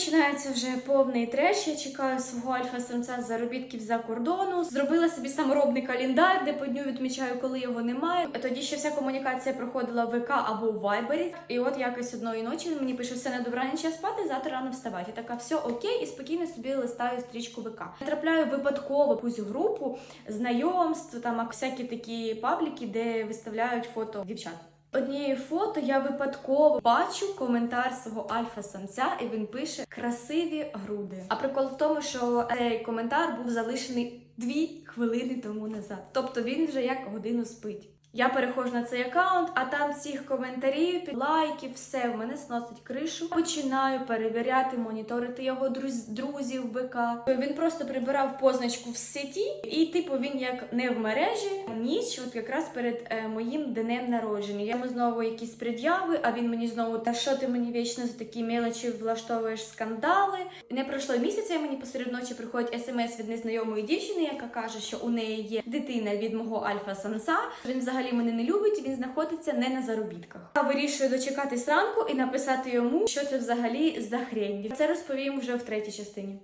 починається вже повний треш. Я чекаю свого альфа-самця з заробітків за кордону. Зробила собі саморобний календар, де по дню відмічаю, коли його немає. Тоді ще вся комунікація проходила в ВК або в Вайбері. І от якось одної ночі він мені пише все на добраніч я спати, завтра рано вставати. Я така, все окей, і спокійно собі листаю стрічку ВК. Трапляю випадково якусь групу знайомств, там всякі такі пабліки, де виставляють фото дівчат. Однієї фото я випадково бачу коментар свого альфа-самця, і він пише красиві груди. А прикол в тому, що цей коментар був залишений дві хвилини тому назад. Тобто він вже як годину спить. Я переходжу на цей аккаунт, а там всіх коментарів, лайків, все в мене сносить кришу. Починаю перевіряти, моніторити його друз- друзів в ВК. Він просто прибирав позначку в сеті, і типу він як не в мережі. Ніч, от якраз перед е, моїм днем народження. Я йому знову якісь пред'яви, а він мені знову та що ти мені вічно за такі мелочі влаштовуєш скандали. Не пройшло місяця. Мені посеред ночі приходить смс від незнайомої дівчини, яка каже, що у неї є дитина від мого альфа-самца. Він взагалі мене не любить, він знаходиться не на заробітках. Я вирішую дочекатись ранку і написати йому, що це взагалі за хрень. Це розповім вже в третій частині.